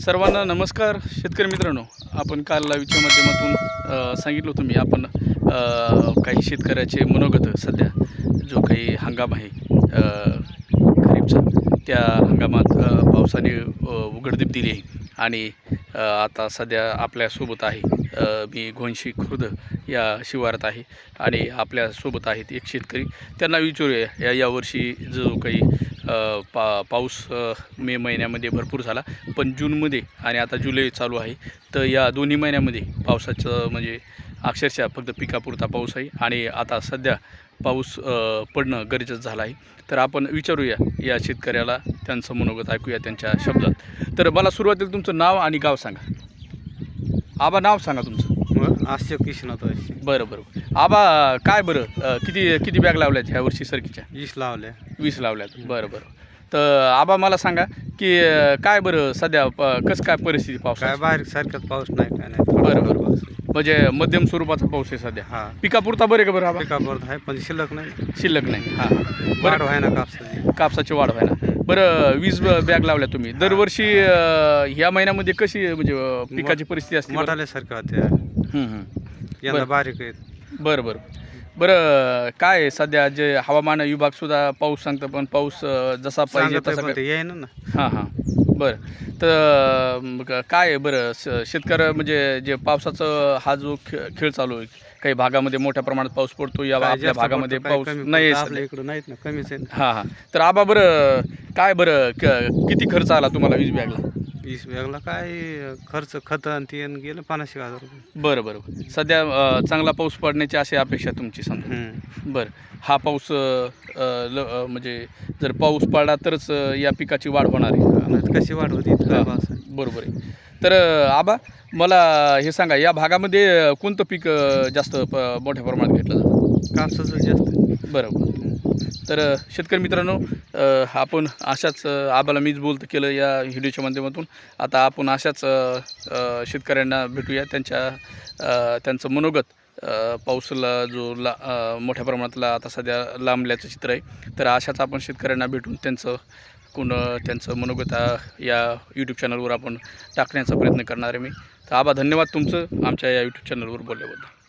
सर्वांना नमस्कार शेतकरी मित्रांनो. आपण काल लाईव्हच्या माध्यमातून सांगितलं होतं मी आपण काही शेतकऱ्याचे मनोगत सध्या जो काही हंगाम आहे खरीपचा त्या हंगामात पावसाने उघडदीप दिली आहे. आणि आता सध्या आपल्यासोबत आहे मी घोणशी खुर्द या शिवारात आहे. आणि आपल्यासोबत आहेत एक शेतकरी. त्यांना विचारूया या यावर्षी जो काही पा पाऊस मे महिन्यामध्ये भरपूर झाला. पण जूनमध्ये आणि आता जुलै चालू आहे. तर या दोन्ही महिन्यामध्ये पावसाचं म्हणजे अक्षरशः फक्त पिकापुरता पाऊस आहे आणि आता सध्या पाऊस पडणं गरजेचं झालं आहे. तर आपण विचारूया या शेतकऱ्याला त्यांचं मनोगत ऐकूया त्यांच्या शब्दात. तर मला सुरुवातीला तुमचं नाव आणि गाव सांगा. आबा नाव सांगा तुमचं. आस्य किशनाथ अशी बरं बरं. आबा काय बरं? अ, किती किती बॅग लावल्यात ह्या वर्षी सरकीच्या? वीस लावल्या. वीस लावल्यात. बरं बरं. तर आबा मला सांगा की काय बरं सध्या कसं काय परिस्थिती काय पावसाची? बारीक सारख्यात पाऊस नाही काय नाही. बरं बरं बरं. म्हणजे मध्यम स्वरूपाचा पाऊस आहे सध्या. हा. पिकापुरता बरं का बरं आबा? पिकावर आहे पण शिल्लक नाही. शिल्लक नाही. हां. वाढ बरं. आहे ना कापसाची. कापसाची वाढ व्हायला बरं वीस ब- बॅग लावल्या तुम्ही. दरवर्षी ह्या महिन्यामध्ये कशी म्हणजे पिकाची परिस्थिती असते? बरं? हं, हं. यंदा बरं. बारीक आहेत. बरं बरं. बरं काय आहे सध्या जे हवामान विभाग सुद्धा पाऊस सांगतं पण पाऊस अ, जसा पाहिजे सांगत तसा पण ते येईन ना हां हां. बरं. तर काय आहे बरं श- शेतकऱ्या म्हणजे जे पावसाचं हा जो खे- खेळ चालू आहे काही भागामध्ये मोठ्या प्रमाणात पाऊस पडतो या काय आपल्या जास्त भागामध्ये पडतं, काय पाऊस कमी नाही आहे पडतं. सध्या. आपल्या इकडं नाहीत ना कमीच आहे ना. हां हां. तर आबा बरं काय बरं क- किती खर्च आला तुम्हाला वीज बॅगला? वीस बॅगला काय खर्च खत आणि ते आणि गेलं पन्नास एक हजार रुपये. बरं बरं सध्या अ, चांगला पाऊस पडण्याची अशी अपेक्षा तुमची समजा. हम्म. बरं. हा पाऊस अ, अ, ल अ, म्हणजे जर पाऊस पडला तरच अ, या पिकाची वाढ होणार आहे. कशी वाढ होती आहे. बरोबर आहे. तर अ, आबा मला हे सांगा या भागामध्ये कोणतं पीक जास्त प- मोठ्या प्रमाणात घेतलं जातं? कापसाचं जास्त. बरोबर. तर शेतकरी मित्रांनो आपण अशाच आबाला मीच बोलतं केलं या व्हिडिओच्या माध्यमातून. आता आपण अशाच शेतकऱ्यांना भेटूया त्यांच्या त्यांचं मनोगत. पाऊसला जो ला मोठ्या प्रमाणातला आता सध्या लांबल्याचं चित्र आहे. तर अशाच आपण शेतकऱ्यांना भेटून त्यांचं कोण त्यांचं मनोगता या यूट्यूब चॅनलवर आपण टाकण्याचा प्रयत्न करणार आहे मी. तर आबा धन्यवाद तुमचं. आमच्या या यूट्यूब चॅनलवर बोलल्याबद्दल.